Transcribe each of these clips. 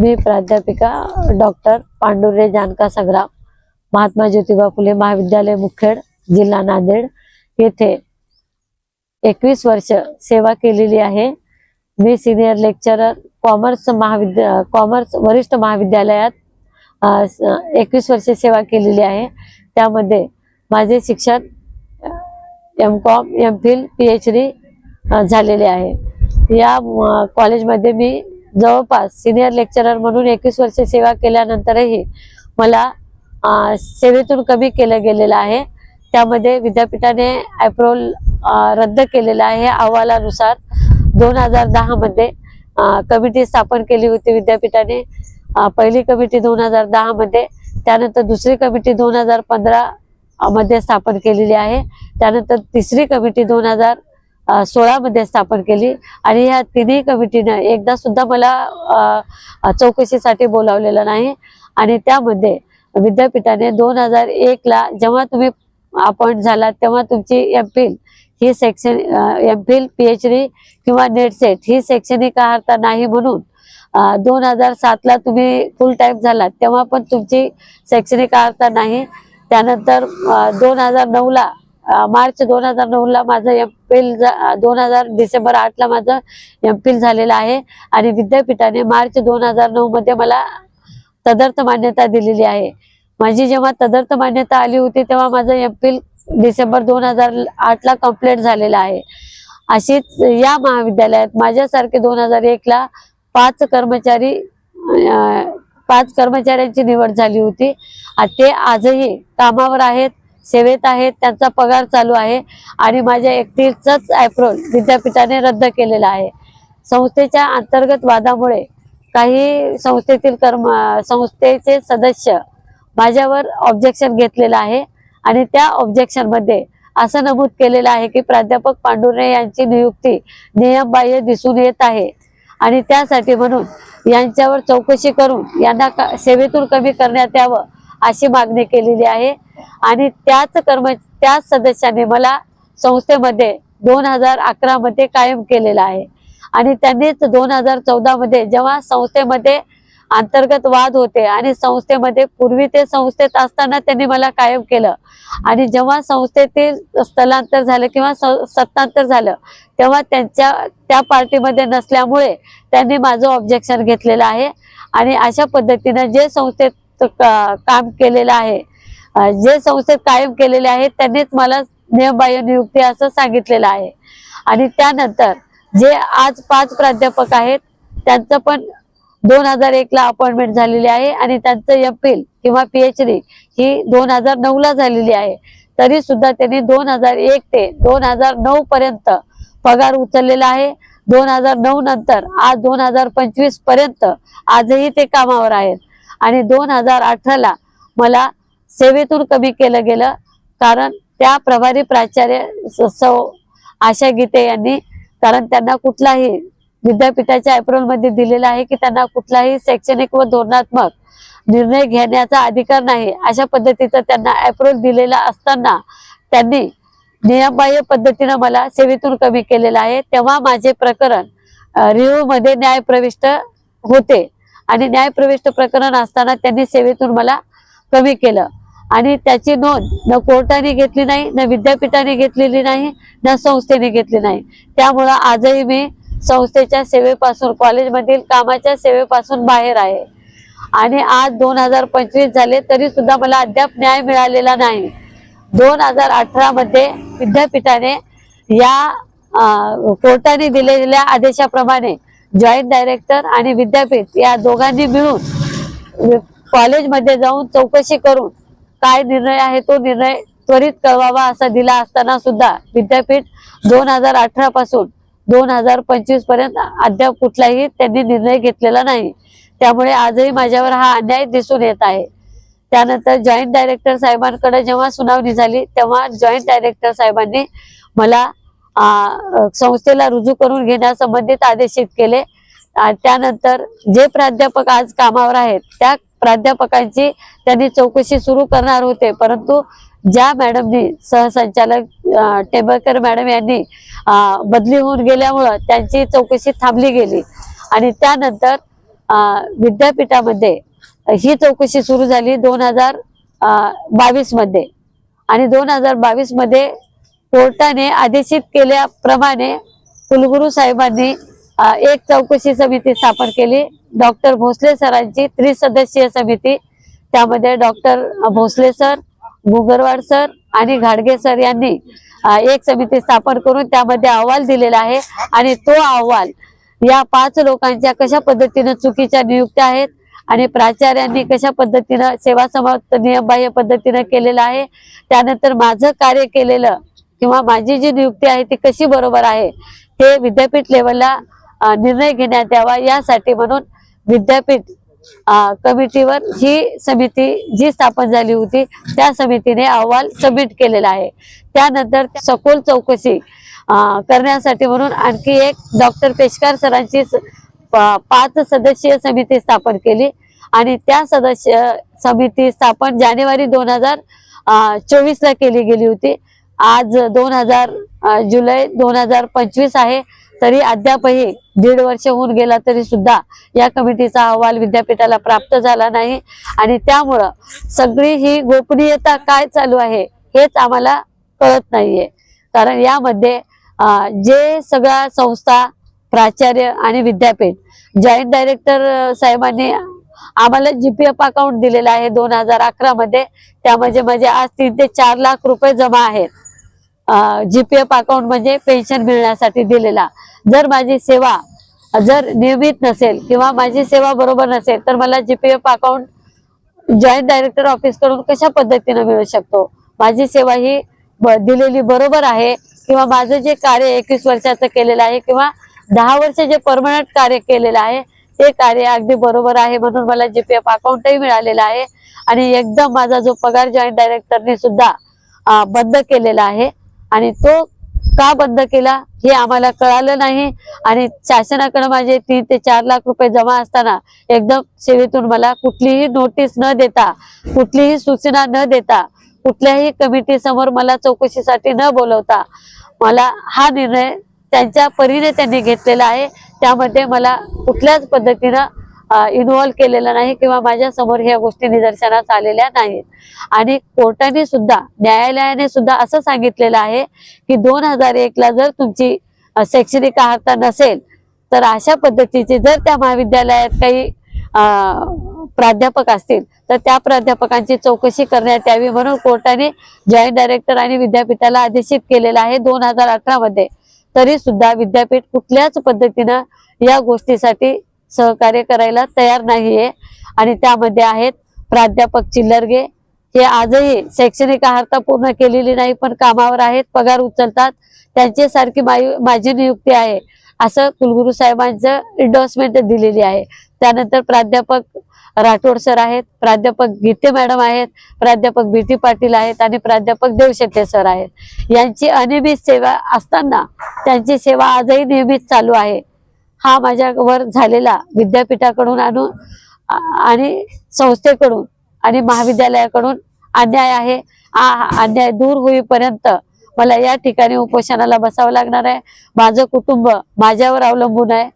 मी प्राध्यापिका डॉक्टर पांडुरे जानका संग्राम महात्मा ज्योतिबा फुले महाविद्यालय मुखेड जिल्हा नांदेड. येथे एकवीस वर्ष सेवा केलेली आहे. मी सिनियर लेक्चरर कॉमर्स महाविद्या कॉमर्स वरिष्ठ महाविद्यालयात एकवीस वर्ष सेवा केलेली आहे. त्यामध्ये माझे शिक्षण M Com M Phil P H D झालेले आहे. या कॉलेजमध्ये मी जवळपास सिनियर लेक्चरर म्हणून एकवीस वर्ष सेवा केल्यानंतरही मला सेवेतून कमी केलं गेलेलं आहे. त्यामध्ये विद्यापीठाने अप्रोल रद्द केलेला आहे अहवालानुसार. दोन हजार दहामध्ये कमिटी स्थापन केली होती विद्यापीठाने. पहिली कमिटी दोन हजार दहामध्ये त्यानंतर दुसरी कमिटी दोन हजार पंधरा मध्ये स्थापन केलेली आहे. त्यानंतर तिसरी कमिटी दोन हजार सोळा मध्ये स्थापन केली. आणि ह्या तिन्ही कमिटीनं एकदा सुद्धा मला चौकशीसाठी बोलावलेलं नाही. आणि त्यामध्ये विद्यापीठाने दोन हजार एक ला जेव्हा तुम्ही अपॉइंट झाला तेव्हा तुमची एम फिल ही section M Phil P H D किंवा नेटसेट ही शैक्षणिक अर्हता नाही म्हणून दोन हजार सातला तुम्ही फुल टाईम झालात तेव्हा पण तुमची शैक्षणिक अर्हता नाही. त्यानंतर दोन हजार नऊला मार्च दोन हजार नऊला माझं एम फिल दोन हजार डिसेंबर आठला माझं एम फिल झालेलं आहे. आणि विद्यापीठाने मार्च दोन हजार नऊ मध्ये मला तदर्थ मान्यता दिलेली आहे. माझी जेव्हा तदर्थ मान्यता आली होती तेव्हा माझं एम फिल डिसेंबर दोन हजार आठला कंप्लीट झालेलं आहे. अशीच या महाविद्यालयात माझ्यासारखे दोन हजार एकला पाच कर्मचारी पाच कर्मचाऱ्यांची निवड झाली होती. ते आजही कामावर आहेत. सेवेत आहेत त्यांचा पगार चालू आहे आणि माझ्या एकटीचाच अप्रोल विद्यापीठाने रद्द केलेला आहे. संस्थेच्या अंतर्गत वादामुळे काही संस्थेतील कर्म संस्थेचे सदस्य माझ्यावर ऑब्जेक्शन घेतलेलं आहे आणि त्या ऑब्जेक्शनमध्ये असं नमूद केलेलं आहे की प्राध्यापक पांडुरे यांची नियुक्ती नियमबाह्य दिसून येत आहे. आणि त्यासाठी म्हणून यांच्यावर चौकशी करून यांना सेवेतून कमी करण्यात यावं अशी मागणी केलेली आहे. आणि त्याच कर्म त्याच सदस्याने मला संस्थेमध्ये दोन हजार अकरा मध्ये कायम केलेला आहे. आणि त्यांनीच दोन हजार चौदा मध्ये जेव्हा संस्थेमध्ये अंतर्गत वाद होते आणि संस्थेमध्ये पूर्वी ते संस्थेत असताना त्यांनी मला कायम केलं. आणि जेव्हा संस्थेतील स्थलांतर झालं किंवा स- सत्तांतर झालं तेव्हा त्यांच्या त्या पार्टीमध्ये नसल्यामुळे त्यांनी माझं ऑब्जेक्शन घेतलेलं आहे. आणि अशा पद्धतीनं जे संस्थेत का, काम केलेलं आहे. जे संस्थेत कायम केलेले आहे त्यांनीच मला नियमबाह्य नियुक्ती असं सांगितलेलं आहे. आणि त्यानंतर जे आज पाच प्राध्यापक आहेत त्यांचं पण दोन हजार एक ला अपॉइंटमेंट झालेली आहे आणि त्यांचं एम फिल किंवा पीएच डी ही दोन हजार नऊ ला झालेली आहे. तरी सुद्धा त्यांनी दोन हजार एक ते दोन हजार नऊ पर्यंत पगार उचललेला आहे. दोन हजार नऊ नंतर आज दोन हजार पंचवीसपर्यंत आजही ते कामावर आहेत. आणि दोन हजार अठराला मला सेवेतून कमी केलं गेलं. कारण त्या प्रभारी प्राचार्य स- सौ आशा गीते यांनी कारण त्यांना कुठलाही विद्यापीठाच्या अप्रोलमध्ये दिलेला आहे की त्यांना कुठलाही शैक्षणिक व धोरणात्मक निर्णय घेण्याचा अधिकार नाही अशा पद्धतीचं त्यांना अप्रोल दिलेला असताना त्यांनी नियमबाह्य पद्धतीनं मला सेवेतून कमी केलेलं आहे. तेव्हा माझे प्रकरण रिव्ह्यूमध्ये न्याय न्यायप्रविष्ट होते. आणि न्यायप्रविष्ट प्रकरण असताना त्यांनी सेवेतून मला कमी केलं. आणि त्याची नोंद न कोर्टाने घेतली नाही न विद्यापीठाने घेतलेली नाही न संस्थेने घेतली नाही. त्यामुळं आजही मी संस्थेच्या सेवेपासून कॉलेजमधील कामाच्या सेवेपासून बाहेर आहे. आणि आज दोन हजार पंचवीस झाले तरी सुद्धा मला अद्याप न्याय मिळालेला नाही. दोन हजार अठरा मध्ये विद्यापीठाने या कोर्टाने दिलेल्या आदेशाप्रमाणे जॉईंट डायरेक्टर आणि विद्यापीठ या दोघांनी मिळून कॉलेजमध्ये जाऊन चौकशी करून काय निर्णय आहे तो निर्णय त्वरित कळवावा असा दिला असताना सुद्धा विद्यापीठ दोन हजार अठरा पासून दोन हजार पंचवीसपर्यंत अद्याप कुठलाही त्यांनी निर्णय घेतलेला नाही. त्यामुळे आजही माझ्यावर हा अन्याय दिसून येत आहे. त्यानंतर जॉईंट डायरेक्टर साहेबांकडे जेव्हा सुनावणी झाली तेव्हा जॉईंट डायरेक्टर साहेबांनी मला संस्थेला रुजू करून घेण्यासंबंधित आदेशित केले. त्यानंतर जे प्राध्यापक आज कामावर आहेत त्या प्राध्यापकांची त्यांनी चौकशी सुरू करणार होते. परंतु ज्या मॅडमनी सहसंचालक टेंबळकर मॅडम यांनी बदली होऊन गेल्यामुळं त्यांची चौकशी थांबली गेली. आणि त्यानंतर विद्यापीठामध्ये ही चौकशी सुरू झाली दोन हजार बावीसमध्ये. आणि दोन हजार बावीसमध्ये कोर्टाने आदेशित केल्याप्रमाणे कुलगुरू साहेबांनी एक चौकशी समिती स्थापन केली. डॉक्टर भोसले सरांची त्रिसदस्यीय समिती. त्यामध्ये doctor Bhosale sir Gugarwad sir आणि घाडगे सर यांनी एक समिती स्थापन करून त्यामध्ये अहवाल दिलेला आहे. आणि तो अहवाल या पाच लोकांच्या कशा पद्धतीनं चुकीच्या नियुक्त्या आहेत आणि प्राचार्यांनी कशा पद्धतीनं सेवा समाप्त नियमबाह्य पद्धतीनं केलेलं आहे त्यानंतर माझं कार्य केलेलं किंवा माझी जी नियुक्ती आहे ती कशी बरोबर आहे हे विद्यापीठ लेवलला निर्णय घेण्यात यावा यासाठी म्हणून विद्यापीठ कमिटीवर ही समिती जी स्थापन झाली होती त्या समितीने अहवाल सबमिट केलेला आहे. त्यानंतर सखोल चौकशी करण्यासाठी म्हणून आणखी एक डॉक्टर पेशकार सरांची पाच सदस्यीय समिती स्थापन केली आणि त्या सदस्य समिती स्थापन जानेवारी दोन हजार चोवीस ला केली गेली होती. आज दोन हजार जुलै दोन हजार पंचवीस आहे. तरी अद्यापही दीड वर्ष होऊन गेला तरी सुद्धा या कमिटीचा अहवाल विद्यापीठाला प्राप्त झाला नाही. आणि त्यामुळं सगळी ही गोपनीयता काय चालू आहे हेच आम्हाला कळत नाहीये. कारण यामध्ये जे सगळ्या संस्था प्राचार्य आणि विद्यापीठ जॉईंट डायरेक्टर साहेबांनी आम्हाला जीपीएफ अकाउंट दिलेला आहे दोन हजार अकरा मध्ये त्यामध्ये म्हणजे आज तीन ते चार लाख रुपये जमा आहेत. जीपीएफ अकाउंट म्हणजे पेन्शन मिळण्यासाठी दिलेला. जर माझी सेवा जर नियमित नसेल किंवा माझी सेवा बरोबर नसेल तर मला जीपीएफ अकाउंट जॉईंट डायरेक्टर ऑफिसकडून कशा पद्धतीने मिळू शकतो? माझी सेवा ही ब- दिलेली बरोबर आहे किंवा माझं जे कार्य एकवीस वर्षाचं केलेलं आहे किंवा दहा वर्ष जे परमनंट कार्य केलेलं आहे ते कार्य अगदी बरोबर आहे म्हणून मला जीपीएफ अकाउंटही मिळालेलं आहे. आणि एकदम माझा जो पगार जॉईंट डायरेक्टरने सुद्धा बंद केलेला आहे आणि तो का बंद केला हे आम्हाला कळालं नाही. आणि शासनाकडे माझे तीन ते चार लाख रुपये जमा असताना एकदम सेवेतून मला कुठलीही नोटीस न देता कुठलीही सूचना न देता कुठल्याही कमिटी समोर मला चौकशीसाठी न बोलवता मला हा निर्णय त्यांच्या परीने त्यांनी घेतलेला आहे. त्यामध्ये मला कुठल्याच पद्धतीनं इन्व्हॉल्व केलेलं नाही किंवा माझ्यासमोर ह्या गोष्टी निदर्शनास आलेल्या नाहीत. आणि कोर्टाने सुद्धा न्यायालयाने सुद्धा असं सांगितलेलं आहे की दोन हजार एक ला जर तुमची शैक्षणिक अर्हता नसेल तर अशा पद्धतीचे जर त्या महाविद्यालयात काही प्राध्यापक असतील तर त्या प्राध्यापकांची चौकशी करण्यात यावी म्हणून कोर्टाने जॉईंट डायरेक्टर आणि विद्यापीठाला आदेशित केलेलं आहे दोन हजार अठरा मध्ये. तरी सुद्धा विद्यापीठ कुठल्याच पद्धतीनं या गोष्टीसाठी सहकार्य करायला तयार नाहीये. आणि त्यामध्ये आहेत प्राध्यापक चिल्लरगे. हे आजही शैक्षणिक अर्हता पूर्ण केलेली नाही पण कामावर आहेत पगार उचलतात. त्यांचे सारखी माई- माझी नियुक्ती आहे. असं कुलगुरू साहेबांचं इंडोर्समेंट दिलेली आहे. त्यानंतर प्राध्यापक राठोड सर आहेत प्राध्यापक गीते मॅडम आहेत प्राध्यापक बी टी पाटील आहेत आणि प्राध्यापक देवशेट्टे सर आहेत. यांची अनियमित सेवा असताना त्यांची सेवा आजही नियमित चालू आहे. हा माझ्यावर झालेला विद्यापीठाकडून आणून आणि संस्थेकडून आणि महाविद्यालयाकडून अन्याय आहे. हा हा अन्याय दूर होईपर्यंत मला या ठिकाणी उपोषणाला बसावं लागणार आहे. माझं कुटुंब माझ्यावर अवलंबून आहे.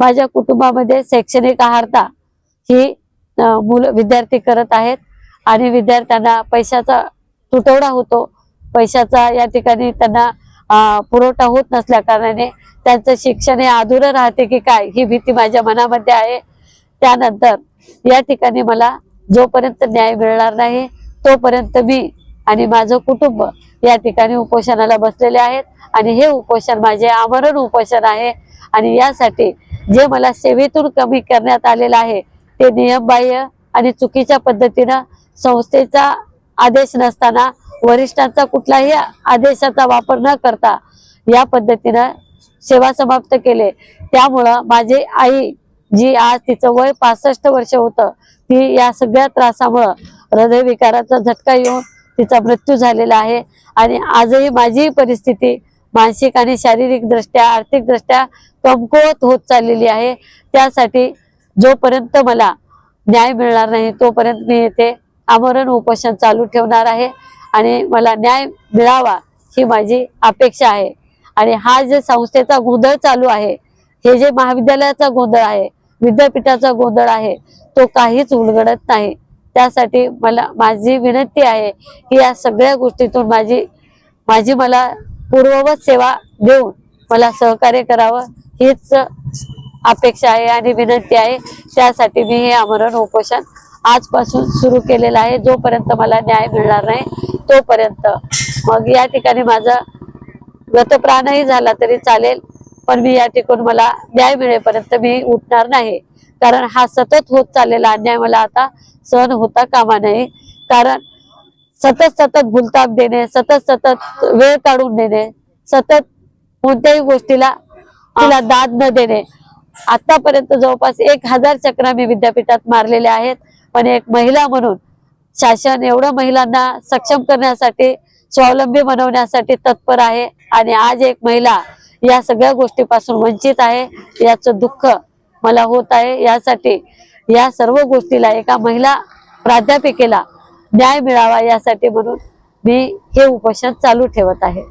माझ्या कुटुंबामध्ये शैक्षणिक आहारता ही मुलं विद्यार्थी करत आहेत. आणि विद्यार्थ्यांना पैशाचा तुटवडा होतो. पैशाचा या ठिकाणी त्यांना पुरवठा होत नसल्या कारणाने त्यांचं शिक्षण हे अधुरं राहते की काय ही भीती माझ्या मनामध्ये आहे. त्यानंतर या ठिकाणी मला जोपर्यंत न्याय मिळणार नाही तोपर्यंत मी आणि माझं कुटुंब या ठिकाणी उपोषणाला बसलेले आहेत. आणि हे उपोषण माझे आमरण उपोषण आहे. आणि यासाठी जे मला सेवेतून कमी करण्यात आलेलं आहे ते नियमबाह्य आणि चुकीच्या पद्धतीनं संस्थेचा आदेश नसताना वरिष्ठांचा कुठलाही आदेशाचा वापर न करता या पद्धतीनं सेवा समाप्त केले. त्यामुळं माझी आई जी आज तिचं वय पासष्ट वर्ष होतं ती या सगळ्या त्रासामुळं हृदयविकाराचा झटका येऊन तिचा मृत्यू झालेला आहे. आणि आजही माझी परिस्थिती मानसिक आणि शारीरिक दृष्ट्या आर्थिक दृष्ट्या कमकुवत होत चाललेली आहे. त्यासाठी जोपर्यंत मला न्याय मिळणार नाही तोपर्यंत मी येथे आमरण उपोषण चालू ठेवणार आहे. आणि मला न्याय मिळावा ही माझी अपेक्षा आहे. आणि हा जे संस्थेचा गोंधळ चालू आहे हे जे महाविद्यालयाचा गोंधळ आहे विद्यापीठाचा गोंधळ आहे तो काहीच उलगडत नाही. त्यासाठी मला माझी विनंती आहे की या सगळ्या गोष्टीतून माझी माझी मला पूर्ववत सेवा देऊन मला सहकार्य करावं हीच अपेक्षा आहे आणि विनंती आहे. त्यासाठी मी हे आमरण उपोषण आजपासून सुरू केलेला आहे. जोपर्यंत मला न्याय मिळणार नाही तोपर्यंत. मग या ठिकाणी माझा गतप्राणही झाला तरी चालेल पण मी या ठिकाणी मला न्याय मिळेपर्यंत मी उठणार नाही. कारण हा सतत होत चाललेला अन्याय मला आता सहन होता कामा नाही. कारण सतत सतत भूलताप देणे सतत सतत वेळ काढून देणे सतत कोणत्याही गोष्टीला तिला दाद न देणे. आतापर्यंत जवळपास एक हजार चक्रा मी विद्यापीठात मारलेल्या आहेत. पण एक महिला म्हणून शासन एवढं महिलांना सक्षम करण्यासाठी स्वावलंबी बनवण्यासाठी तत्पर आहे. आणि आज एक महिला या सगळ्या गोष्टीपासून वंचित आहे. याचं दुःख मला होत आहे. यासाठी या सर्व गोष्टीला एका महिला प्राध्यापिकेला न्याय मिळावा यासाठी म्हणून मी हे उपोषण चालू ठेवत आहे.